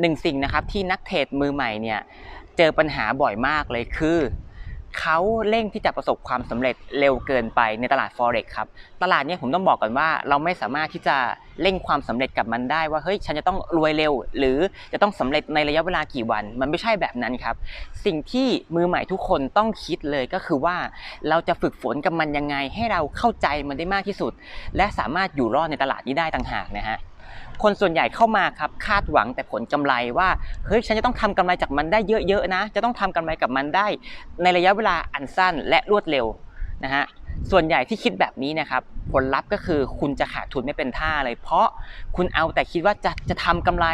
หนึ่งสิ่งนะครับที่นักเทรดมือใหม่เนี่ยเจอปัญหาบ่อยมากเลยคือเขาเร่งที่จะประสบความสำเร็จเร็วเกินไปในตลาด forex ครับ ตลาดนี้ผมต้องบอกก่อนว่า เราไม่สามารถที่จะเร่งความสำเร็จกับมันได้ว่าเฮ้ยฉันจะต้องรวยเร็ว หรือจะต้องสำเร็จในระยะเวลากี่วัน มันไม่ใช่แบบนั้นครับ สิ่งที่มือใหม่ทุกคนต้องคิดเลยก็คือว่าเราจะฝึกฝนกับมันยังไง ให้เราเข้าใจมันได้มากที่สุด และสามารถอยู่รอดในตลาดนี้ได้ต่างหากนะฮะ คนส่วนใหญ่เข้ามาครับคาดหวังแต่ผลกำไรว่าเฮ้ยฉันจะต้องทำกำไรจากมันได้เยอะๆนะ จะต้องทำกำไรกับมันได้ ในระยะเวลาอันสั้นและรวดเร็วนะฮะส่วนใหญ่ที่คิดแบบนี้นะครับผลลัพธ์ก็คือคุณจะขาดทุนไม่เป็นท่าเลย เพราะ คุณเอาแต่คิดว่าจะจะทำกำไร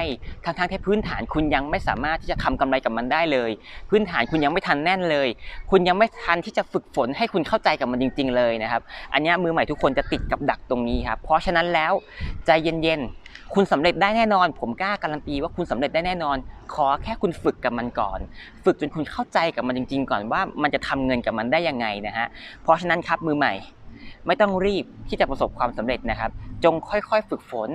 ทั้งๆที่พื้นฐานคุณยังไม่สามารถที่จะทำกำไรกับมันได้เลย พื้นฐานคุณยังไม่ทันแน่นเลย คุณยังไม่ทันที่จะฝึกฝนให้คุณเข้าใจกับมันจริง ๆ เลยนะครับอันนี้มือใหม่ทุกคนจะติดกับดักตรงนี้ครับเพราะฉะนั้นแล้วใจเย็นๆคุณสำเร็จได้แน่นอน ผมกล้าการันตีว่าคุณสำเร็จได้แน่นอน ขอแค่คุณฝึกกับมันก่อน ฝึกจนคุณเข้าใจกับมันจริง ๆ ก่อนว่ามันจะทำเงินกับมันได้ยังไงนะฮะเพราะฉะนั้นครับมือใหม่ ไม่ต้องรีบที่จะประสบความสำเร็จนะครับ จงค่อยๆฝึกฝน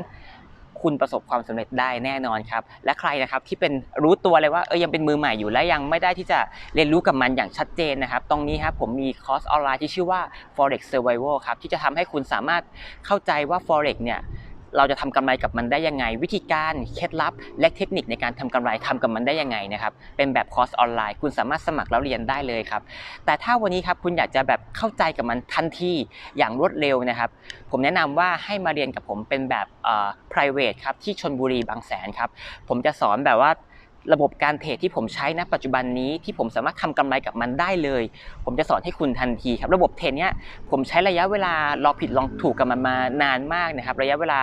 คุณประสบความสำเร็จได้แน่นอนครับ และใครนะครับที่เป็นรู้ตัวเลยว่าเออยังเป็นมือใหม่อยู่และยังไม่ได้ที่จะเรียนรู้กับมันอย่างชัดเจนนะครับ ตรงนี้ครับผมมีคอร์สออนไลน์ที่ชื่อว่า forex survival ครับที่จะทำให้คุณสามารถเข้าใจว่า forex เนี่ย เราจะทำกำไรกับมันได้ยังไง วิธีการเคล็ดลับ และเทคนิคในการทำกำไรทำกับมันได้ยังไงนะครับเป็นแบบคอร์สออนไลน์ คุณสามารถสมัครแล้วเรียนได้เลยครับแต่ถ้าวันนี้ครับคุณอยากจะแบบเข้าใจกับมันทันทีอย่างรวดเร็วนะครับ ผมแนะนำว่าให้มาเรียนกับผมเป็นแบบอ่อ private ครับที่ชนบุรีบางแสนครับผมจะสอนแบบว่า ระบบการเทรดที่ผมใช้ณปัจจุบันนี้ที่ผมสามารถทำกำไรกับมันได้เลย ผมจะสอนให้คุณทันทีครับ ระบบเทรดเนี้ยผมใช้ระยะเวลาลองผิดลองถูกกับมันมานานมากนะครับระยะเวลา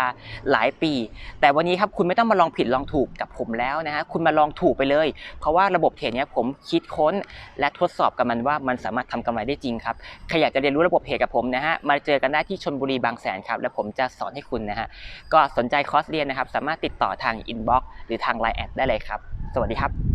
หลายปี แต่วันนี้ครับคุณไม่ต้องมาลองผิดลองถูกกับผมแล้วนะฮะคุณมาลองถูกไปเลย เพราะว่าระบบเทรดเนี้ยผมคิดค้น และทดสอบกับมันว่ามันสามารถทำกำไรได้จริงครับใครอยากจะเรียนรู้ระบบเทรดกับผมนะฮะมาเจอกันได้ที่ชนบุรีบางแสนครับแล้วผมจะสอนให้คุณนะฮะก็สนใจคอร์สเรียนนะครับสามารถติดต่อทางอินบ็อกซ์หรือทาง Line แอดได้เลยครับสวัสดีครับ